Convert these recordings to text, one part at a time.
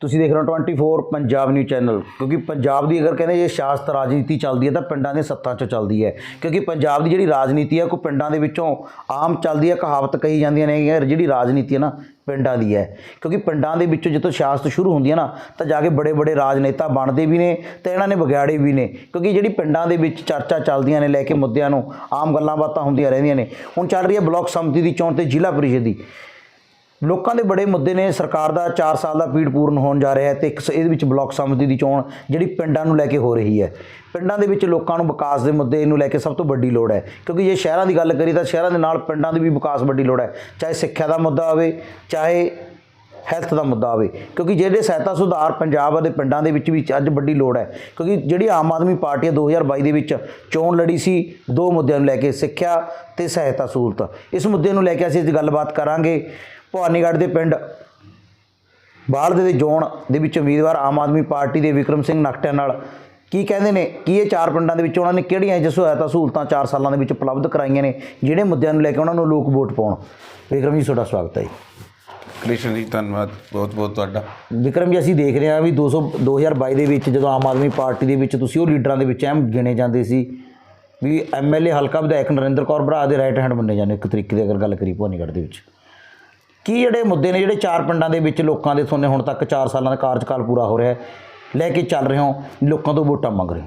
ਤੁਸੀਂ ਦੇਖ ਰਹੇ ਹੋ 24 ਪੰਜਾਬ ਨਿਊਜ਼ ਚੈਨਲ ਕਿਉਂਕਿ ਪੰਜਾਬ ਦੀ ਅਗਰ ਕਹਿੰਦੇ ਜੇ ਸ਼ਾਸਤ ਰਾਜਨੀਤੀ ਚੱਲਦੀ ਹੈ ਤਾਂ ਪਿੰਡਾਂ ਦੇ ਸੱਤਾਂ 'ਚੋਂ ਚੱਲਦੀ ਹੈ, ਕਿਉਂਕਿ ਪੰਜਾਬ ਦੀ ਜਿਹੜੀ ਰਾਜਨੀਤੀ ਹੈ, ਕੋਈ ਪਿੰਡਾਂ ਦੇ ਵਿੱਚੋਂ ਆਮ ਚੱਲਦੀ ਹੈ, ਕਹਾਵਤ ਕਹੀ ਜਾਂਦੀਆਂ ਨੇ ਜਿਹੜੀ ਰਾਜਨੀਤੀ ਹੈ ਨਾ, ਪਿੰਡਾਂ ਦੀ ਹੈ, ਕਿਉਂਕਿ ਪਿੰਡਾਂ ਦੇ ਵਿੱਚੋਂ ਜਦੋਂ ਸਿਆਸਤ ਸ਼ੁਰੂ ਹੁੰਦੀ ਹੈ ਨਾ, ਤਾਂ ਜਾ ਕੇ ਬੜੇ ਬੜੇ ਰਾਜਨੇਤਾ ਬਣਦੇ ਵੀ ਨੇ ਤੇ ਇਹਨਾਂ ਨੇ ਵਿਗਾੜੇ ਵੀ ਨੇ, ਕਿਉਂਕਿ ਜਿਹੜੀ ਪਿੰਡਾਂ ਦੇ ਵਿੱਚ ਚਰਚਾ ਚੱਲਦੀਆਂ ਨੇ ਲੈ ਕੇ ਮੁੱਦਿਆਂ ਨੂੰ, ਆਮ ਗੱਲਾਂ ਬਾਤਾਂ ਹੁੰਦੀਆਂ ਰਹਿੰਦੀਆਂ ਨੇ, ਹੁਣ ਚੱਲ ਰਹੀ ਹੈ ਬਲਾਕ ਸੰਮਤੀ ਦੀ ਚੋਣ ਤੇ ਜ਼ਿਲ੍ਹਾ ਪਰਿਸ਼ਦ ਦੀ ਲੋਕਾਂ ਦੇ ਬੜੇ ਮੁੱਦੇ ਨੇ। ਸਰਕਾਰ ਦਾ 4 ਸਾਲ ਦਾ ਪੀੜ ਪੂਰਨ ਹੋਣ ਜਾ ਰਿਹਾ ਹੈ ਤੇ ਇੱਕ ਸ- ਇਹਦੇ ਵਿੱਚ ਬਲਾਕ ਸਮਿਤੀ ਦੀ ਚੋਣ ਜਿਹੜੀ ਪਿੰਡਾਂ ਨੂੰ ਲੈ ਕੇ ਹੋ ਰਹੀ ਹੈ। ਪਿੰਡਾਂ ਦੇ ਵਿੱਚ ਲੋਕਾਂ ਨੂੰ ਵਿਕਾਸ ਦੇ ਮੁੱਦੇ ਨੂੰ ਲੈ ਕੇ ਸਭ ਤੋਂ ਵੱਡੀ ਲੋੜ ਹੈ। ਕਿਉਂਕਿ ਜੇ ਸ਼ਹਿਰਾਂ ਦੀ ਗੱਲ ਕਰੀ ਤਾਂ ਸ਼ਹਿਰਾਂ ਦੇ ਨਾਲ ਪਿੰਡਾਂ ਦੀ ਵੀ ਵਿਕਾਸ ਵੱਡੀ ਲੋੜ ਹੈ। ਚਾਹੇ ਸਿੱਖਿਆ ਦਾ ਮੁੱਦਾ ਹੋਵੇ, ਚਾਹੇ ਹੈਲਥ ਦਾ ਮੁੱਦਾ ਹੋਵੇ। ਕਿਉਂਕਿ ਜਿਹੜੇ ਸਹਾਇਤਾ ਸੁਧਾਰ ਪੰਜਾਬ ਅਤੇ ਪਿੰਡਾਂ ਦੇ ਵਿੱਚ ਵੀ ਅੱਜ ਵੱਡੀ ਲੋੜ ਹੈ। ਕਿਉਂਕਿ ਜਿਹੜੀ ਆਮ ਆਦਮੀ ਪਾਰਟੀ ਹੈ 2022 ਦੇ ਵਿੱਚ ਚੋਣ ਲੜੀ ਸੀ, ਦੋ ਮੁੱਦਿਆਂ ਨੂੰ ਲੈ ਕੇ ਸਿੱਖਿਆ ਤੇ ਸਹਾਇਤਾ ਸਹੂਲਤ। ਇਸ ਮੁੱਦੇ ਨੂੰ ਲੈ ਕੇ ਅਸੀਂ ਅੱਜ ਗੱਲਬਾਤ ਕਰਾਂਗੇ। ਭਵਾਨੀਗੜ੍ਹ ਦੇ ਪਿੰਡ ਬਾਲ ਦੇ ਜ਼ੋਨ ਦੇ ਵਿੱਚ ਉਮੀਦਵਾਰ ਆਮ ਆਦਮੀ ਪਾਰਟੀ ਦੇ ਵਿਕਰਮ ਸਿੰਘ ਨਕਟਿਆਂ ਨਾਲ ਕੀ ਕਹਿੰਦੇ ਨੇ ਕੀ ਇਹ ਚਾਰ ਪਿੰਡਾਂ ਦੇ ਵਿੱਚ ਉਹਨਾਂ ਨੇ ਕਿਹੜੀਆਂ ਜਿਸ ਸਹਾਇਤਾ ਸਹੂਲਤਾਂ 4 ਸਾਲਾਂ ਦੇ ਵਿੱਚ ਉਪਲਬਧ ਕਰਾਈਆਂ ਨੇ ਜਿਹੜੇ ਮੁੱਦਿਆਂ ਨੂੰ ਲੈ ਕੇ ਉਹਨਾਂ ਨੂੰ ਲੋਕ ਵੋਟ ਪਾਉਣ? ਵਿਕਰਮ ਜੀ ਤੁਹਾਡਾ ਸਵਾਗਤ ਹੈ ਜੀ। ਕ੍ਰਿਸ਼ਨ ਜੀ ਧੰਨਵਾਦ ਬਹੁਤ ਬਹੁਤ ਤੁਹਾਡਾ। ਵਿਕਰਮ ਜੀ ਅਸੀਂ ਦੇਖ ਰਹੇ ਹਾਂ ਵੀ 200 2022 ਦੇ ਵਿੱਚ ਜਦੋਂ ਆਮ ਆਦਮੀ ਪਾਰਟੀ ਦੇ ਵਿੱਚ ਤੁਸੀਂ ਉਹ ਲੀਡਰਾਂ ਦੇ ਵਿੱਚ ਅਹਿਮ ਗਿਣੇ ਜਾਂਦੇ ਸੀ ਵੀ ਐਮਐਲਏ ਹਲਕਾ ਵਿਧਾਇਕ ਨਰਿੰਦਰ ਕੌਰ ਭਰਾ ਦੇ ਰਾਈਟ ਹੈਂਡ ਮੰਨੇ ਜਾਂਦੇ ਇੱਕ ਤਰੀਕੇ ਦੀ ਅਗਰ ਗੱਲ ਕਰੀ ਭਵਾਨੀਗੜ੍ਹ ਦੇ ਵਿੱਚ। ਕੀ ਜਿਹੜੇ ਮੁੱਦੇ ਨੇ ਜਿਹੜੇ ਚਾਰ ਪਿੰਡਾਂ ਦੇ ਵਿੱਚ ਲੋਕਾਂ ਦੇ ਤੁਹਾਨੂੰ ਹੁਣ ਤੱਕ 4 ਸਾਲਾਂ ਦਾ ਕਾਰਜਕਾਲ ਪੂਰਾ ਹੋ ਰਿਹਾ ਲੈ ਕੇ ਚੱਲ ਰਹੇ ਹੋ, ਲੋਕਾਂ ਤੋਂ ਵੋਟਾਂ ਮੰਗ ਰਹੇ ਹੋ?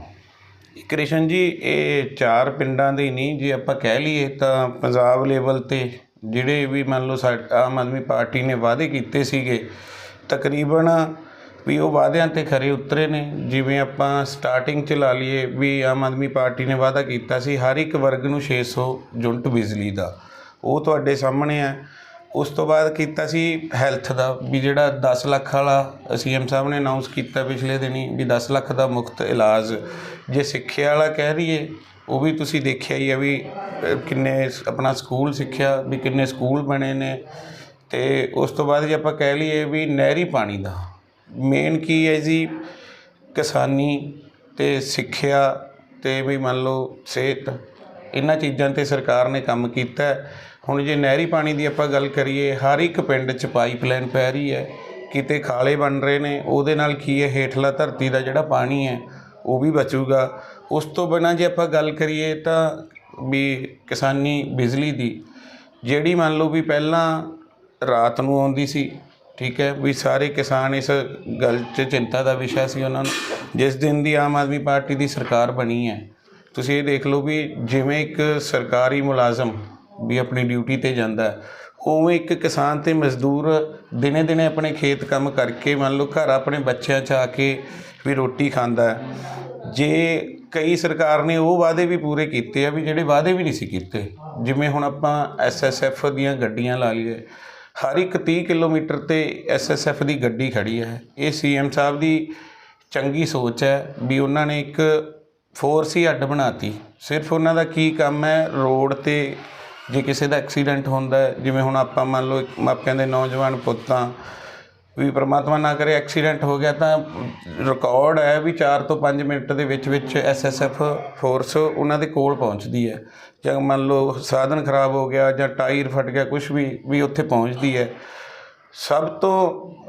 ਕ੍ਰਿਸ਼ਨ ਜੀ, ਇਹ ਚਾਰ ਪਿੰਡਾਂ ਦੇ ਨਹੀਂ, ਜੇ ਆਪਾਂ ਕਹਿ ਲਈਏ ਤਾਂ ਪੰਜਾਬ ਲੈਵਲ ਤੇ ਜਿਹੜੇ ਵੀ ਮੰਨ ਲਓ ਸਾ- ਆਮ ਆਦਮੀ ਪਾਰਟੀ ਨੇ ਵਾਅਦੇ ਕੀਤੇ ਸੀਗੇ, ਤਕਰੀਬਨ ਵੀ ਉਹ ਵਾਅਦਿਆਂ ਤੇ ਖਰੇ ਉਤਰੇ ਨੇ। ਜਿਵੇਂ ਆਪਾਂ ਸਟਾਰਟਿੰਗ ਚ ਲਾ ਲਈਏ ਵੀ ਆਮ ਆਦਮੀ ਪਾਰਟੀ ਨੇ ਵਾਅਦਾ ਕੀਤਾ ਸੀ, ਹਰ ਇੱਕ ਵਰਗ ਨੂੰ 600 ਯੂਨਿਟ ਬਿਜਲੀ ਦਾ। ਉਹ ਤੁਹਾਡੇ ਸਾਹਮਣੇ ਹੈ। ਉਸ ਤੋਂ ਬਾਅਦ ਕੀਤਾ ਸੀ ਹੈਲਥ ਦਾ, ਵੀ ਜਿਹੜਾ 10 ਲੱਖ ਵਾਲਾ ਸੀਐਮ ਸਾਹਿਬ ਨੇ ਅਨਾਉਂਸ ਕੀਤਾ ਪਿਛਲੇ ਦਿਨੀ, ਵੀ 10 ਲੱਖ ਦਾ ਮੁਫਤ ਇਲਾਜ। ਜੇ ਸਿੱਖਿਆ ਵਾਲਾ ਕਹਿ ਰਹੀਏ ਉਹ ਵੀ ਤੁਸੀਂ ਦੇਖਿਆ ਹੀ ਆ ਵੀ ਕਿੰਨੇ ਆਪਣਾ ਸਕੂਲ ਸਿੱਖਿਆ, ਵੀ ਕਿੰਨੇ ਸਕੂਲ ਬਣੇ ਨੇ। ਤੇ ਉਸ ਤੋਂ ਬਾਅਦ ਜੇ ਆਪਾਂ ਕਹਿ ਲਈਏ ਵੀ ਨਹਿਰੀ ਪਾਣੀ ਦਾ ਮੇਨ ਕੀ ਹੈ ਜੀ? ਕਿਸਾਨੀ ਤੇ ਸਿੱਖਿਆ ਤੇ ਵੀ ਮੰਨ ਲਓ ਸਿਹਤ। ਇਹਨਾਂ ਚੀਜ਼ਾਂ ਤੇ ਸਰਕਾਰ ਨੇ ਕੰਮ ਕੀਤਾ। ਹੁਣ ਜੇ ਨਹਿਰੀ ਪਾਣੀ ਦੀ ਆਪਾਂ ਗੱਲ ਕਰੀਏ, ਹਰ ਇੱਕ ਪਿੰਡ 'ਚ ਪਾਈਪਲਾਈਨ ਪੈ ਰਹੀ ਹੈ, ਕਿਤੇ ਖਾਲੇ ਬਣ ਰਹੇ ਨੇ, ਉਹਦੇ ਨਾਲ ਕੀ ਹੈ, ਹੇਠਲਾ ਧਰਤੀ ਦਾ ਜਿਹੜਾ ਪਾਣੀ ਹੈ, ਉਹ ਵੀ ਬਚੂਗਾ। ਉਸ ਤੋਂ ਬਿਨਾਂ ਜੇ ਆਪਾਂ ਗੱਲ ਕਰੀਏ ਤਾਂ ਵੀ ਕਿਸਾਨੀ ਬਿਜਲੀ ਦੀ, ਜਿਹੜੀ ਮੰਨ ਲਓ ਵੀ ਪਹਿਲਾਂ ਰਾਤ ਨੂੰ ਆਉਂਦੀ ਸੀ, ਠੀਕ ਹੈ, ਵੀ ਸਾਰੇ ਕਿਸਾਨ ਇਸ ਗੱਲ 'ਚ ਚਿੰਤਾ ਦਾ ਵਿਸ਼ਾ ਸੀ ਉਹਨਾਂ ਨੂੰ, ਜਿਸ ਦਿਨ ਦੀ ਆਮ ਆਦਮੀ ਪਾਰਟੀ ਦੀ ਸਰਕਾਰ ਬਣੀ ਹੈ। ਤੁਸੀਂ ਇਹ ਦੇਖ ਲਓ ਵੀ ਜਿਵੇਂ ਇੱਕ ਸਰਕਾਰੀ ਮੁਲਾਜ਼ਮ ਵੀ ਆਪਣੀ ਡਿਊਟੀ ਤੇ ਜਾਂਦਾ ਉਵੇਂ ਇੱਕ ਕਿਸਾਨ ਤੇ ਮਜ਼ਦੂਰ ਦਿਨੇ ਦਿਨੇ ਆਪਣੇ ਖੇਤ ਕੰਮ ਕਰਕੇ, ਮੰਨ ਲਓ ਘਰ ਆਪਣੇ ਬੱਚਿਆਂ 'ਚ ਆ ਕੇ ਵੀ ਰੋਟੀ ਖਾਂਦਾ ਹੈ। ਜੇ ਕਈ ਸਰਕਾਰ ਨੇ ਉਹ ਵਾਅਦੇ ਵੀ ਪੂਰੇ ਕੀਤੇ ਆ ਵੀ ਜਿਹੜੇ ਵਾਅਦੇ ਵੀ ਨਹੀਂ ਸੀ ਕੀਤੇ, ਜਿਵੇਂ ਹੁਣ ਆਪਾਂ ਐਸਐਸਐਫ ਦੀਆਂ ਗੱਡੀਆਂ ਲਾ ਲਈਏ। ਹਰ ਇੱਕ 30 ਕਿਲੋਮੀਟਰ ਤੇ ਐਸਐਸਐਫ ਦੀ ਗੱਡੀ ਖੜੀ ਹੈ। ਇਹ ਸੀਐਮ ਸਾਹਿਬ ਦੀ ਚੰਗੀ ਸੋਚ ਹੈ ਵੀ ਉਹਨਾਂ ਨੇ ਇੱਕ ਫੋਰਸ ਹੀ ਅੱਡ ਬਣਾਤੀ। ਸਿਰਫ ਉਹਨਾਂ ਦਾ ਕੀ ਕੰਮ ਹੈ, ਰੋਡ ਤੇ ਜੇ ਕਿਸੇ ਦਾ ਐਕਸੀਡੈਂਟ ਹੁੰਦਾ ਜਿਵੇਂ ਹੁਣ ਆਪਾਂ ਮੰਨ ਲਓ ਮਾਪਿਆਂ ਦੇ ਨੌਜਵਾਨ ਪੁੱਤਾਂ, ਵੀ ਪ੍ਰਮਾਤਮਾ ਨਾ ਕਰੇ ਐਕਸੀਡੈਂਟ ਹੋ ਗਿਆ ਤਾਂ ਰਿਕਾਰਡ ਹੈ ਵੀ 4 ਤੋਂ 5 ਮਿੰਟ ਦੇ ਵਿੱਚ ਵਿੱਚ ਐਸਐਸਐਫ ਫੋਰਸ ਉਹਨਾਂ ਦੇ ਕੋਲ ਪਹੁੰਚਦੀ ਹੈ। ਜਾਂ ਮੰਨ ਲਓ ਸਾਧਨ ਖਰਾਬ ਹੋ ਗਿਆ ਜਾਂ ਟਾਇਰ ਫਟ ਗਿਆ ਕੁਝ ਵੀ ਵੀ ਉੱਥੇ ਪਹੁੰਚਦੀ ਹੈ। ਸਭ ਤੋਂ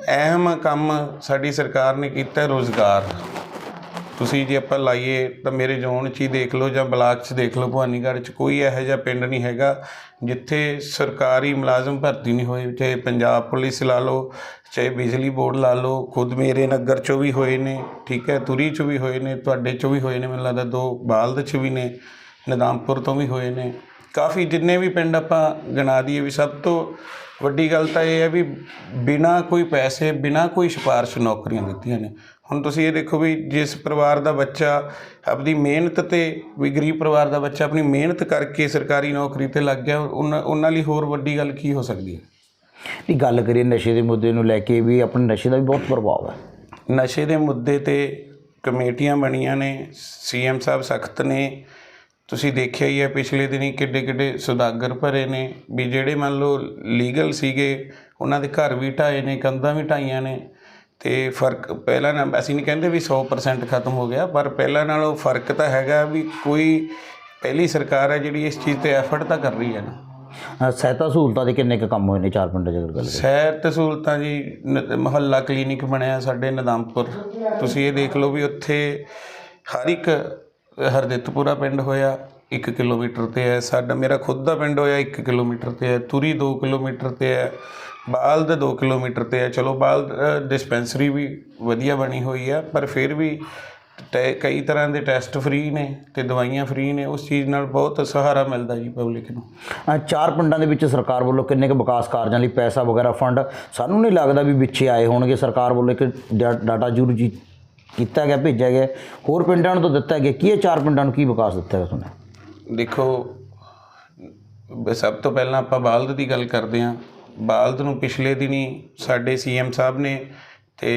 ਅਹਿਮ ਕੰਮ ਸਾਡੀ ਸਰਕਾਰ ਨੇ ਕੀਤਾ ਹੈ ਰੋਜ਼ਗਾਰ। ਤੁਸੀਂ ਜੇ ਆਪਾਂ ਲਾਈਏ ਤਾਂ ਮੇਰੇ ਜ਼ੋਨ 'ਚ ਹੀ ਦੇਖ ਲਓ ਜਾਂ ਬਲਾਕ 'ਚ ਦੇਖ ਲਓ, ਭਵਾਨੀਗੜ੍ਹ 'ਚ ਕੋਈ ਇਹੋ ਜਿਹਾ ਪਿੰਡ ਨਹੀਂ ਹੈਗਾ ਜਿੱਥੇ ਸਰਕਾਰੀ ਮੁਲਾਜ਼ਮ ਭਰਤੀ ਨਹੀਂ ਹੋਏ। ਚਾਹੇ ਪੰਜਾਬ ਪੁਲਿਸ ਲਾ ਲਓ, ਚਾਹੇ ਬਿਜਲੀ ਬੋਰਡ ਲਾ ਲਓ, ਖੁਦ ਮੇਰੇ ਨਗਰ 'ਚੋਂ ਵੀ ਹੋਏ ਨੇ, ਠੀਕ ਹੈ ਤੁਰੀ 'ਚੋਂ ਵੀ ਹੋਏ ਨੇ, ਤੁਹਾਡੇ 'ਚੋਂ ਵੀ ਹੋਏ ਨੇ, ਮੈਨੂੰ ਲੱਗਦਾ ਦੋ ਬਾਲਦ 'ਚ ਵੀ ਨੇ, ਨਿਜ਼ਾਮਪੁਰ ਤੋਂ ਵੀ ਹੋਏ ਨੇ। ਕਾਫੀ ਜਿੰਨੇ ਵੀ ਪਿੰਡ ਆਪਾਂ ਗਿਣਾ ਦਈਏ ਵੀ ਸਭ ਤੋਂ ਵੱਡੀ ਗੱਲ ਤਾਂ ਇਹ ਹੈ ਵੀ ਬਿਨਾ ਕੋਈ ਪੈਸੇ ਬਿਨਾ ਕੋਈ ਸਿਫਾਰਿਸ਼ ਨੌਕਰੀਆਂ ਦਿੱਤੀਆਂ ਨੇ। ਹੁਣ ਤੁਸੀਂ ਇਹ ਦੇਖੋ ਵੀ ਜਿਸ ਪਰਿਵਾਰ ਦਾ ਬੱਚਾ ਆਪਣੀ ਮਿਹਨਤ ਤੇ ਵੀ ਗਰੀਬ ਪਰਿਵਾਰ ਦਾ ਬੱਚਾ ਆਪਣੀ ਮਿਹਨਤ ਕਰਕੇ ਸਰਕਾਰੀ ਨੌਕਰੀ ਤੇ ਲੱਗ ਗਿਆ ਉਹਨਾਂ ਲਈ ਹੋਰ ਵੱਡੀ ਗੱਲ ਕੀ ਹੋ ਸਕਦੀ ਹੈ? ਨਹੀਂ ਗੱਲ ਕਰੀਏ ਨਸ਼ੇ ਦੇ ਮੁੱਦੇ ਨੂੰ ਲੈ ਕੇ ਵੀ ਆਪਣੇ ਨਸ਼ੇ ਦਾ ਵੀ ਬਹੁਤ ਪ੍ਰਭਾਵ ਹੈ। ਨਸ਼ੇ ਦੇ ਮੁੱਦੇ ਤੇ ਕਮੇਟੀਆਂ ਬਣੀਆਂ ਨੇ ਸੀਐਮ ਸਾਹਿਬ ਸਖਤ ਨੇ ਤੁਸੀਂ ਦੇਖਿਆ ਹੀ ਹੈ ਪਿਛਲੇ ਦਿਨੀ ਕਿੱਡੇ ਕਿੱਡੇ ਸੁਦਾਗਰ ਭਰੇ ਨੇ ਵੀ ਜਿਹੜੇ ਮੰਨ ਲਓ ਲੀਗਲ ਸੀਗੇ ਉਹਨਾਂ ਦੇ ਘਰ ਵੀ ਢਾਏ ਨੇ ਕੰਧਾਂ ਵੀ ਢਾਈਆਂ ਨੇ ਤੇ ਫ਼ਰਕ ਪਹਿਲਾਂ ਨਾਲ ਅਸੀਂ ਨਹੀਂ ਕਹਿੰਦੇ ਵੀ 100% ਖਤਮ ਹੋ ਗਿਆ ਪਰ ਪਹਿਲਾਂ ਨਾਲੋਂ ਫ਼ਰਕ ਤਾਂ ਹੈਗਾ ਵੀ ਕੋਈ ਪਹਿਲੀ ਸਰਕਾਰ ਹੈ ਜਿਹੜੀ ਇਸ ਚੀਜ਼ ਤੇ ਐਫਰਟ ਤਾਂ ਕਰ ਰਹੀ ਹੈ ਨਾ। ਅ, ਸਹਾਇਤਾ ਸਹੂਲਤਾਂ ਦੇ ਕਿੰਨੇ ਕੁ ਕੰਮ ਹੋਏ ਨੇ ਚਾਰ ਪਿੰਡਾਂ 'ਚ ਅਗਰ ਗੱਲ ਸਿਹਤ ਸਹੂਲਤਾਂ ਜੀ ਨ- ਮੁਹੱਲਾ ਕਲੀਨਿਕ ਬਣਿਆ ਸਾਡੇ ਨਦਾਮਪੁਰ। ਤੁਸੀਂ ਇਹ ਦੇਖ ਲਓ ਵੀ ਉੱਥੇ ਹਰ ਇੱਕ ਹਰਦਿੱਤਪੁਰਾ ਪਿੰਡ ਹੋਇਆ 1 ਕਿਲੋਮੀਟਰ ਤੇ ਹੈ। ਸਾਡਾ, ਮੇਰਾ ਖੁਦ ਦਾ ਪਿੰਡ ਹੋਇਆ 1 ਕਿਲੋਮੀਟਰ ਤੇ ਹੈ। ਤੁਰੀ 2 ਕਿਲੋਮੀਟਰ ਤੇ ਹੈ। ਬਾਲ ਦੇ 2 ਕਿਲੋਮੀਟਰ ਤੇ ਹੈ। ਚਲੋ, ਬਾਲ ਡਿਸਪੈਂਸਰੀ ਵੀ ਵਧੀਆ ਬਣੀ ਹੋਈ ਹੈ, ਪਰ ਫਿਰ ਵੀ ਟੈ- ਕਈ ਤਰ੍ਹਾਂ ਦੇ ਟੈਸਟ ਫ੍ਰੀ ਨੇ ਤੇ ਦਵਾਈਆਂ ਫ੍ਰੀ ਨੇ। ਉਸ ਚੀਜ਼ ਨਾਲ ਬਹੁਤ ਸਹਾਰਾ ਮਿਲਦਾ ਜੀ ਪਬਲਿਕ ਨੂੰ। ਚਾਰ ਪਿੰਡਾਂ ਦੇ ਵਿੱਚ ਸਰਕਾਰ ਵੱਲੋਂ ਕਿੰਨੇ ਕੁ ਵਿਕਾਸ ਕਾਰਜਾਂ ਲਈ ਪੈਸਾ ਵਗੈਰਾ ਫੰਡ? ਸਾਨੂੰ ਨਹੀਂ ਲੱਗਦਾ ਵੀ ਵਿੱਚੇ ਆਏ ਹੋਣਗੇ। ਸਰਕਾਰ ਵੱਲੋਂ ਇੱਕ ਡਾ- ਡਾਟਾ ਜ਼ਰੂਰ ਜੀ ਕੀਤਾ ਗਿਆ, ਭੇਜਿਆ ਗਿਆ। ਹੋਰ ਪਿੰਡਾਂ ਨੂੰ ਤਾਂ ਦਿੱਤਾ ਗਿਆ। ਕੀ ਇਹ ਚਾਰ ਪਿੰਡਾਂ ਨੂੰ ਕੀ ਵਿਕਾਸ ਦਿੱਤਾ ਗਿਆ ਤੁਹਾਨੂੰ? ਦੇਖੋ ਸਭ ਤੋਂ ਪਹਿਲਾਂ ਆਪਾਂ ਬਾਲਦ ਦੀ ਗੱਲ ਕਰਦੇ ਹਾਂ। ਬਾਲਦ ਨੂੰ ਪਿਛਲੇ ਦਿਨੀ ਸਾਡੇ ਸੀਐਮ ਸਾਹਿਬ ਨੇ ਤੇ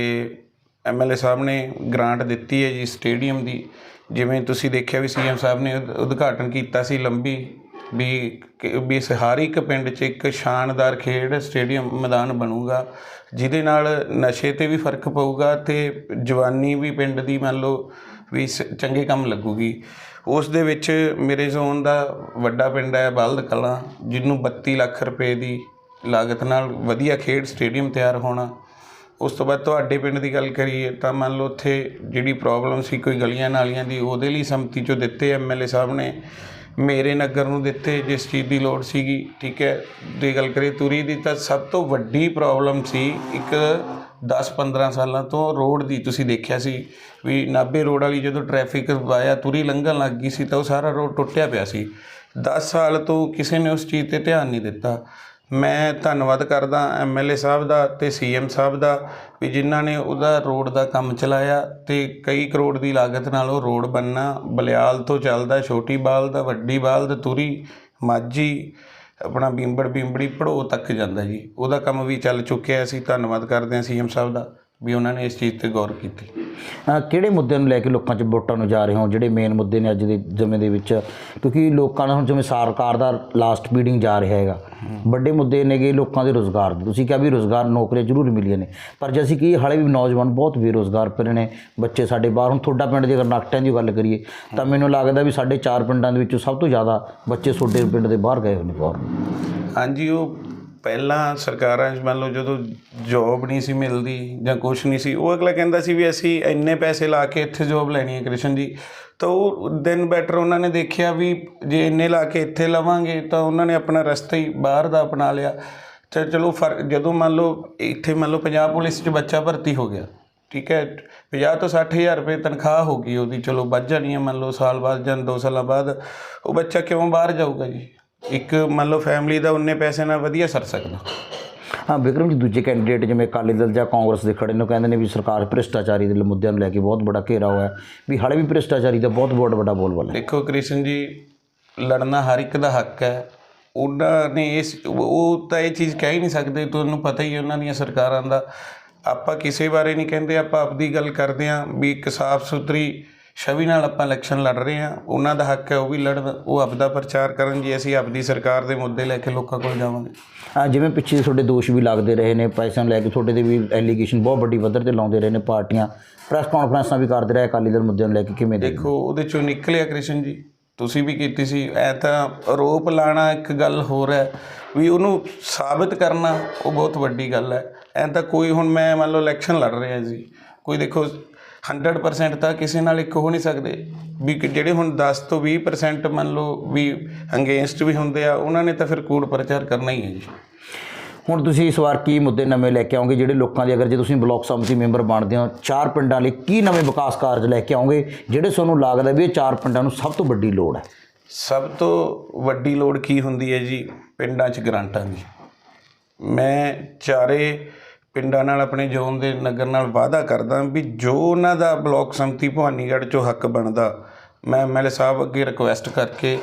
ਐਮਐਲਏ ਸਾਹਿਬ ਨੇ ਗ੍ਰਾਂਟ ਦਿੱਤੀ ਹੈ ਜੀ ਸਟੇਡੀਅਮ ਦੀ। ਜਿਵੇਂ ਤੁਸੀਂ ਦੇਖਿਆ ਵੀ ਸੀਐਮ ਸਾਹਿਬ ਨੇ ਉਦਘਾਟਨ ਕੀਤਾ ਸੀ ਲੰਬੀ। ਵੀ ਵੀ ਇਸ ਹਰ ਇੱਕ ਪਿੰਡ 'ਚ ਇੱਕ ਸ਼ਾਨਦਾਰ ਖੇਡ ਸਟੇਡੀਅਮ ਮੈਦਾਨ ਬਣੂਗਾ, ਜਿਹਦੇ ਨਾਲ ਨਸ਼ੇ ਤੇ ਵੀ ਫ਼ਰਕ ਪਊਗਾ ਤੇ ਜਵਾਨੀ ਵੀ ਪਿੰਡ ਦੀ ਮੰਨ ਲਓ ਵੀ ਸ- ਚੰਗੇ ਕੰਮ ਲੱਗੂਗੀ। ਉਸ ਦੇ ਵਿੱਚ ਮੇਰੇ ਜ਼ੋਨ ਦਾ ਵੱਡਾ ਪਿੰਡ ਹੈ ਬਲਦ ਕਲਾਂ, ਜਿਹਨੂੰ 32 ਲੱਖ ਰੁਪਏ ਦੀ ਲਾਗਤ ਨਾਲ ਵਧੀਆ ਖੇਡ ਸਟੇਡੀਅਮ ਤਿਆਰ ਹੋਣਾ। ਉਸ ਤੋਂ ਬਾਅਦ ਤੁਹਾਡੇ ਪਿੰਡ ਦੀ ਗੱਲ ਕਰੀਏ ਤਾਂ ਮੰਨ ਲਓ ਉੱਥੇ ਜਿਹੜੀ ਪ੍ਰੋਬਲਮ ਸੀ ਕੋਈ ਗਲੀਆਂ ਨਾਲੀਆਂ ਦੀ, ਉਹਦੇ ਲਈ ਸੰਮਤੀ ਚੋਂ ਦਿੱਤੇ ਐਮਐਲਏ ਸਾਹਿਬ ਨੇ। ਮੇਰੇ ਨਗਰ ਨੂੰ ਦਿੱਤੇ ਜਿਸ ਚੀਜ਼ ਦੀ ਲੋੜ ਸੀਗੀ, ਠੀਕ ਹੈ। ਦੀ ਗੱਲ ਕਰੀਏ ਤੁਰੀ ਦੀ ਤਾਂ ਸਭ ਤੋਂ ਵੱਡੀ ਪ੍ਰੋਬਲਮ ਸੀ ਇੱਕ 10-15 ਸਾਲਾਂ ਤੋਂ ਰੋਡ ਦੀ। ਤੁਸੀਂ ਦੇਖਿਆ ਸੀ ਵੀ ਨਾਭੇ ਰੋਡ ਵਾਲੀ ਜਦੋਂ ਟ੍ਰੈਫਿਕ ਆਇਆ, ਤੁਰੀ ਲੰਘਣ ਲੱਗ ਗਈ ਸੀ ਤਾਂ ਉਹ ਸਾਰਾ ਰੋਡ ਟੁੱਟਿਆ ਪਿਆ ਸੀ। 10 ਸਾਲ ਤੋਂ ਕਿਸੇ ਨੇ ਉਸ ਚੀਜ਼ ਤੇ ਧਿਆਨ ਨਹੀਂ ਦਿੱਤਾ। ਮੈਂ ਧੰਨਵਾਦ ਕਰਦਾ ਐਮਐਲਏ ਸਾਹਿਬ ਦਾ ਤੇ ਸੀਐਮ ਸਾਹਿਬ ਦਾ ਵੀ ਜਿਨ੍ਹਾਂ ਨੇ ਉਹਦਾ ਰੋਡ ਦਾ ਕੰਮ ਚਲਾਇਆ ਤੇ ਕਈ ਕਰੋੜ ਦੀ ਲਾਗਤ ਨਾਲ ਉਹ ਰੋਡ ਬੰਨਾ ਬਲਿਆਲ ਤੋਂ ਚੱਲਦਾ, ਛੋਟੀ ਬਾਲ ਦਾ, ਵੱਡੀ ਬਾਲ ਦਾ, ਤੁਰੀ, ਮਾਝੀ, ਆਪਣਾ ਬਿੰਬੜ, ਬਿੰਬੜੀ ਪੜੋ ਤੱਕ ਜਾਂਦਾ ਜੀ। ਉਹਦਾ ਕੰਮ ਵੀ ਚੱਲ ਚੁੱਕਿਆ ਅਸੀਂ ਧੰਨਵਾਦ ਕਰਦੇ ਹਾਂ ਸੀਐਮ ਸਾਹਿਬ ਦਾ। ਵੀ ਉਹਨਾਂ ਨੇ ਇਸ ਚੀਜ਼ ਤੇ ਗੌਰ ਕੀਤੀ। ਅ, ਕਿਹੜੇ ਮੁੱਦਿਆਂ ਨੂੰ ਲੈ ਕੇ ਲੋਕਾਂ 'ਚ ਵੋਟਾਂ ਨੂੰ ਜਾ ਰਹੇ ਹੋ? ਜਿਹੜੇ ਮੇਨ ਮੁੱਦੇ ਨੇ ਅੱਜ ਦੇ ਸਮੇਂ ਦੇ ਵਿੱਚ। ਕਿਉਂਕਿ ਲੋਕਾਂ ਦਾ ਹੁਣ ਜਿਵੇਂ ਸਰਕਾਰ ਦਾ ਲਾਸਟ ਮੀਟਿੰਗ ਜਾ ਰਿਹਾ ਹੈਗਾ। ਵੱਡੇ ਮੁੱਦੇ ਨੇਗੇ ਲੋਕਾਂ ਦੇ ਰੋਜ਼ਗਾਰ ਦੇ। ਤੁਸੀਂ ਕਿਹਾ ਵੀ ਰੋਜ਼ਗਾਰ ਨੌਕਰੀਆਂ ਜ਼ਰੂਰ ਮਿਲੀਆਂ ਨੇ। ਪਰ ਜੇ ਅਸੀਂ ਕੀ ਹਾਲੇ ਵੀ ਨੌਜਵਾਨ ਬਹੁਤ ਬੇਰੋਜ਼ਗਾਰ ਪਏ ਨੇ ਬੱਚੇ ਸਾਡੇ ਬਾਹਰ ਹੁਣ ਤੁਹਾਡਾ ਪਿੰਡ ਜੇਕਰ ਨਾਕਟਿਆਂ ਦੀ ਗੱਲ ਕਰੀਏ ਤਾਂ ਮੈਨੂੰ ਲੱਗਦਾ ਵੀ ਸਾਡੇ ਚਾਰ ਪਿੰਡਾਂ ਦੇ ਵਿੱਚੋਂ ਸਭ ਤੋਂ ਜ਼ਿਆਦਾ ਬੱਚੇ ਤੁਹਾਡੇ ਪਿੰਡ ਦੇ ਬਾਹਰ ਗਏ ਹੋਏ ਨੇ ਬਾਹਰ ਹਾਂਜੀ ਉਹ ਪਹਿਲਾਂ ਸਰਕਾਰਾਂ 'ਚ ਮੰਨ ਲਓ ਜਦੋਂ ਜੋਬ ਨਹੀਂ ਸੀ ਮਿਲਦੀ ਜਾਂ ਕੁਝ ਨਹੀਂ ਸੀ, ਉਹ ਅਗਲਾ ਕਹਿੰਦਾ ਸੀ ਵੀ ਅਸੀਂ ਇੰਨੇ ਪੈਸੇ ਲਾ ਕੇ ਇੱਥੇ ਜੋਬ ਲੈਣੀ ਹੈ ਕ੍ਰਿਸ਼ਨ ਜੀ। ਤਾਂ ਉਹ ਦਿਨ ਬੈਟਰ ਉਹਨਾਂ ਨੇ ਦੇਖਿਆ ਵੀ ਜੇ ਇੰਨੇ ਲਾ ਕੇ ਇੱਥੇ ਲਵਾਂਗੇ ਤਾਂ ਉਹਨਾਂ ਨੇ ਆਪਣਾ ਰਸਤਾ ਹੀ ਬਾਹਰ ਦਾ ਅਪਣਾ ਲਿਆ। ਤੇ ਚਲੋ ਫ਼ਰਕ ਜਦੋਂ ਮੰਨ ਲਓ ਇੱਥੇ ਮੰਨ ਲਓ ਪੰਜਾਬ ਪੁਲਿਸ 'ਚ ਬੱਚਾ ਭਰਤੀ ਹੋ ਗਿਆ, ਠੀਕ ਹੈ 50 ਤੋਂ 60000 ਰੁਪਏ ਤਨਖਾਹ ਹੋ ਗਈ ਉਹਦੀ, ਚਲੋ ਵੱਧ ਜਾਣੀ ਹੈ ਮੰਨ ਲਓ ਸਾਲ ਬਾਅਦ ਜਾਂ 2 ਸਾਲਾਂ ਬਾਅਦ, ਉਹ ਬੱਚਾ ਕਿਉਂ ਬਾਹਰ ਜਾਊਗਾ ਜੀ? ਇੱਕ ਮੰਨ ਲਓ ਫੈਮਿਲੀ ਦਾ ਉਨੇ ਪੈਸੇ ਨਾਲ ਵਧੀਆ ਸਰ ਸਕਦਾ। ਹਾਂ ਵਿਕਰਮ ਜੀ ਦੂਜੇ ਕੈਂਡੀਡੇਟ ਜਿਵੇਂ ਅਕਾਲੀ ਦਲ ਜਾਂ ਕਾਂਗਰਸ ਦੇ ਖੜੇ ਨੇ ਕਹਿੰਦੇ ਨੇ ਵੀ ਸਰਕਾਰ ਭ੍ਰਿਸ਼ਟਾਚਾਰੀ ਦੇ ਮੁੱਦਿਆਂ ਨੂੰ ਲੈ ਕੇ ਬਹੁਤ ਵੱਡਾ ਘੇਰਾ ਹੋਇਆ ਵੀ ਹਾਲੇ ਵੀ ਭ੍ਰਿਸ਼ਟਾਚਾਰੀ ਦਾ ਬਹੁਤ ਬਹੁਤ ਵੱਡਾ ਬੋਲਬਾਲਾ ਹੈ। ਦੇਖੋ ਕ੍ਰਿਸ਼ਨ ਜੀ ਲੜਨਾ ਹਰ ਇੱਕ ਦਾ ਹੱਕ ਹੈ। ਉਹਨਾਂ ਨੇ ਇਸ ਉਹ ਤਾਂ ਇਹ ਚੀਜ਼ ਕਹਿ ਹੀ ਨਹੀਂ ਸਕਦੇ ਤੁਹਾਨੂੰ ਪਤਾ ਹੀ ਹੈ ਉਹਨਾਂ ਦੀਆਂ ਸਰਕਾਰਾਂ ਦਾ। ਆਪਾਂ ਕਿਸੇ ਬਾਰੇ ਨਹੀਂ ਕਹਿੰਦੇ ਆਪਾਂ ਆਪਦੀ ਗੱਲ ਕਰਦੇ ਹਾਂ ਵੀ ਇੱਕ ਸਾਫ਼ ਸੁਥਰੀ ਛਵੀ ਨਾਲ ਆਪਾਂ ਇਲੈਕਸ਼ਨ ਲੜ ਰਹੇ ਹਾਂ। ਉਹਨਾਂ ਦਾ ਹੱਕ ਹੈ ਉਹ ਵੀ ਲੜਨ ਉਹ ਆਪਦਾ ਪ੍ਰਚਾਰ ਕਰਨ ਜੀ ਅਸੀਂ ਆਪਦੀ ਸਰਕਾਰ ਦੇ ਮੁੱਦੇ ਲੈ ਕੇ ਲੋਕਾਂ ਕੋਲ ਜਾਵਾਂਗੇ। ਹਾਂ ਜਿਵੇਂ ਪਿੱਛੇ ਤੁਹਾਡੇ ਦੋਸ਼ ਵੀ ਲੱਗਦੇ ਰਹੇ ਨੇ ਪੈਸਿਆਂ ਨੂੰ ਲੈ ਕੇ ਤੁਹਾਡੇ ਤੇ ਵੀ ਐਲੀਗੇਸ਼ਨ ਬਹੁਤ ਵੱਡੀ ਪੱਧਰ ਤੇ ਲਾਉਂਦੇ ਰਹੇ ਨੇ ਪਾਰਟੀਆਂ। ਪ੍ਰੈਸ ਕਾਨਫਰੰਸਾਂ ਵੀ ਕਰਦੇ ਰਹੇ ਅਕਾਲੀ ਦਲ ਮੁੱਦਿਆਂ ਨੂੰ ਲੈ ਕੇ ਕਿਵੇਂ ਦੇ ਦੇਖੋ ਉਹਦੇ ਚੋਂ ਨਿਕਲਿਆ ਕ੍ਰਿਸ਼ਨ ਜੀ ਤੁਸੀਂ ਵੀ ਕੀਤੀ ਸੀ। ਐ ਤਾਂ ਆਰੋਪ ਲਾਣਾ ਇੱਕ ਗੱਲ ਹੋਰ ਹੈ ਵੀ ਉਹਨੂੰ ਸਾਬਤ ਕਰਨਾ ਉਹ ਬਹੁਤ ਵੱਡੀ ਗੱਲ ਹੈ। ਐ ਤਾਂ ਕੋਈ ਹੁਣ ਮੈਂ ਮੰਨ ਲਓ ਇਲੈਕਸ਼ਨ ਲੜ ਰਿਹਾ ਜੀ ਕੋਈ ਦੇਖੋ 100% ਤਾਂ ਕਿਸੇ ਨਾਲ ਇੱਕ ਹੋ ਨਹੀਂ ਸਕਦੇ। ਵੀ ਕਿ ਜਿਹੜੇ ਹੁਣ 10 ਤੋਂ 20% ਮੰਨ ਲਓ ਵੀ ਅਗੇਂਸਟ ਵੀ ਹੁੰਦੇ ਆ ਉਹਨਾਂ ਨੇ ਤਾਂ ਫਿਰ ਕੂੜ ਪ੍ਰਚਾਰ ਕਰਨਾ ਹੀ ਹੈ ਜੀ। ਹੁਣ ਤੁਸੀਂ ਇਸ ਵਾਰ ਕੀ ਮੁੱਦੇ ਨਵੇਂ ਲੈ ਕੇ ਆਓਗੇ? ਜਿਹੜੇ ਲੋਕਾਂ ਦੇ ਅਗਰ ਜੇ ਤੁਸੀਂ ਬਲਾਕ ਸਮਿਤੀ ਮੈਂਬਰ ਬਣਦੇ ਹੋ ਚਾਰ ਪਿੰਡਾਂ ਲਈ ਕੀ ਨਵੇਂ ਵਿਕਾਸ ਕਾਰਜ ਲੈ ਕੇ ਆਓਗੇ? ਜਿਹੜੇ ਤੁਹਾਨੂੰ ਲੱਗਦਾ ਵੀ ਇਹ ਚਾਰ ਪਿੰਡਾਂ ਨੂੰ ਸਭ ਤੋਂ ਵੱਡੀ ਲੋੜ ਹੈ। ਸਭ ਤੋਂ ਵੱਡੀ ਲੋੜ ਕੀ ਹੁੰਦੀ ਹੈ ਜੀ? ਪਿੰਡਾਂ 'ਚ ਗ੍ਰਾਂਟਾਂ ਦੀ। ਮੈਂ ਚਾਰੇ ਪਿੰਡਾਂ ਨਾਲ, ਆਪਣੇ ਜ਼ੋਨ ਦੇ ਨਗਰ ਨਾਲ ਵਾਅਦਾ ਕਰਦਾ ਵੀ ਜੋ ਉਹਨਾਂ ਦਾ ਬਲਾਕ ਸੰਮਤੀ ਭਵਾਨੀਗੜ੍ਹ 'ਚੋਂ ਹੱਕ ਬਣਦਾ, ਮੈਂ ਐਮਐਲਏ ਸਾਹਿਬ ਅੱਗੇ ਰਿਕੁਐਸਟ ਕਰਕੇ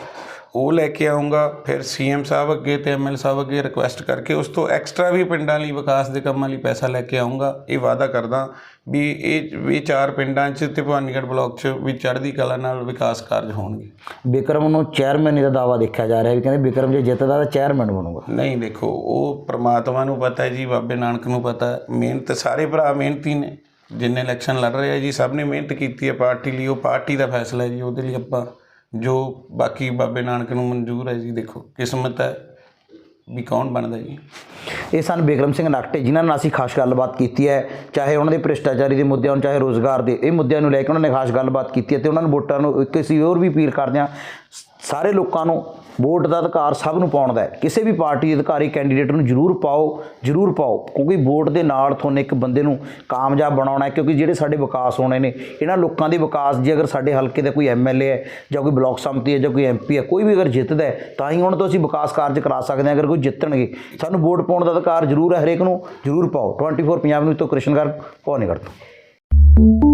ਉਹ ਲੈ ਕੇ ਆਉਂਗਾ ਫਿਰ ਸੀਐਮ ਸਾਹਿਬ ਅੱਗੇ ਤੇ ਐਮਐਲਏ ਸਾਹਿਬ ਅੱਗੇ ਰਿਕੁਐਸਟ ਕਰਕੇ ਉਸ ਤੋਂ ਐਕਸਟਰਾ ਵੀ ਪਿੰਡਾਂ ਲਈ ਵਿਕਾਸ ਦੇ ਕੰਮਾਂ ਲਈ ਪੈਸਾ ਲੈ ਕੇ ਆਉਂਗਾ। ਇਹ ਵਾਅਦਾ ਕਰਦਾ ਵੀ ਇਹ ਵੀ ਚਾਰ ਪਿੰਡਾਂ 'ਚ ਤੇ ਭਵਾਨੀਗੜ੍ਹ ਬਲਾਕ 'ਚ ਵੀ ਚੜ੍ਹਦੀ ਕਲਾ ਨਾਲ ਵਿਕਾਸ ਕਾਰਜ ਹੋਣਗੇ। ਬਿਕਰਮ ਨੂੰ ਚੇਅਰਮੈਨ ਦਾ ਦਾਵਾ ਦੇਖਿਆ ਜਾ ਰਿਹਾ ਵੀ ਕਹਿੰਦੇ ਬਿਕਰਮ ਜੇ ਜਿੱਤਦਾ ਤਾਂ ਚੇਅਰਮੈਨ ਬਣੂਗਾ। ਨਹੀਂ ਦੇਖੋ ਉਹ ਪ੍ਰਮਾਤਮਾ ਨੂੰ ਪਤਾ ਹੈ ਜੀ ਬਾਬੇ ਨਾਨਕ ਨੂੰ ਪਤਾ ਮਿਹਨਤ ਸਾਰੇ ਭਰਾ ਮਿਹਨਤੀ ਨੇ। ਜਿੰਨੇ ਇਲੈਕਸ਼ਨ ਲੜ ਰਹੇ ਆ ਜੀ ਸਭ ਨੇ ਮਿਹਨਤ ਕੀਤੀ ਹੈ ਪਾਰਟੀ ਲਈ ਉਹ ਪਾਰਟੀ ਦਾ ਫੈਸਲਾ ਹੈ ਜੀ ਉਹਦੇ ਲਈ ਆਪਾਂ ਜੋ ਬਾਕੀ ਬਾਬੇ ਨਾਨਕ ਨੂੰ ਮਨਜ਼ੂਰ ਹੈ ਜੀ, ਦੇਖੋ, ਕਿਸਮਤ ਹੈ ਵੀ ਕੌਣ ਬਣਦਾ ਜੀ? ਇਹ ਸਨ ਬਿਕਰਮ ਸਿੰਘ ਨਕਟੇ ਜਿਨ੍ਹਾਂ ਨਾਲ ਅਸੀਂ ਖਾਸ ਗੱਲਬਾਤ ਕੀਤੀ ਹੈ, ਚਾਹੇ ਉਹਨਾਂ ਦੇ ਭ੍ਰਿਸ਼ਟਾਚਾਰੀ ਦੇ ਮੁੱਦਿਆਂ ਨੂੰ, ਚਾਹੇ ਰੋਜ਼ਗਾਰ ਦੇ, ਇਹ ਮੁੱਦਿਆਂ ਨੂੰ ਲੈ ਕੇ ਉਹਨਾਂ ਨੇ ਖਾਸ ਗੱਲਬਾਤ ਕੀਤੀ ਹੈ ਤੇ ਉਹਨਾਂ ਨੂੰ ਵੋਟਾਂ ਨੂੰ ਇੱਕ ਅਸੀਂ ਹੋਰ ਵੀ ਅਪੀਲ ਕਰਦੇ ਹਾਂ ਸਾਰੇ ਲੋਕਾਂ ਨੂੰ ਵੋਟ ਦਾ ਅਧਿਕਾਰ ਸਭ ਨੂੰ ਪਾਉਣ ਦਾ ਕਿਸੇ ਵੀ ਪਾਰਟੀ ਦੇ ਅਧਿਕਾਰੀ ਕੈਂਡੀਡੇਟ ਨੂੰ ਜ਼ਰੂਰ ਪਾਓ ਜ਼ਰੂਰ ਪਾਓ, ਕਿਉਂਕਿ ਵੋਟ ਦੇ ਨਾਲ ਤੁਹਾਨੂੰ ਇੱਕ ਬੰਦੇ ਨੂੰ ਕਾਮਯਾਬ ਬਣਾਉਣਾ ਹੈ, ਕਿਉਂਕਿ ਜਿਹੜੇ ਸਾਡੇ ਵਿਕਾਸ ਹੋਣੇ ਨੇ, ਇਹਨਾਂ ਲੋਕਾਂ ਦੇ ਵਿਕਾਸ ਜੇ ਅਗਰ ਸਾਡੇ ਹਲਕੇ ਦਾ ਕੋਈ ਐਮਐਲਏ ਹੈ, ਜਾਂ ਕੋਈ ਬਲਾਕ ਸੰਮਤੀ ਹੈ, ਜਾਂ ਕੋਈ ਐਮਪੀ ਹੈ, ਕੋਈ ਵੀ ਅਗਰ ਜਿੱਤਦਾ ਤਾਂ ਹੀ ਉਹਨਾਂ ਤੋਂ ਅਸੀਂ ਵਿਕਾਸ ਕਾਰਜ ਕਰਾ ਸਕਦੇ ਹਾਂ, ਅਗਰ ਕੋਈ ਜਿੱਤਣਗੇ। ਸਾਨੂੰ ਵੋਟ ਪਾਉਣ ਦਾ ਅਧਿਕਾਰ ਜ਼ਰੂਰ ਹੈ ਹਰੇਕ ਨੂੰ, ਜ਼ਰੂਰ ਪਾਓ। 24 ਪੰਜਾਬ ਨੂੰ ਤੋਂ ਕ੍ਰਿਸ਼ਨ ਗਰਗ ਪੌਣੀਗੜ੍ਹ ਤੋਂ।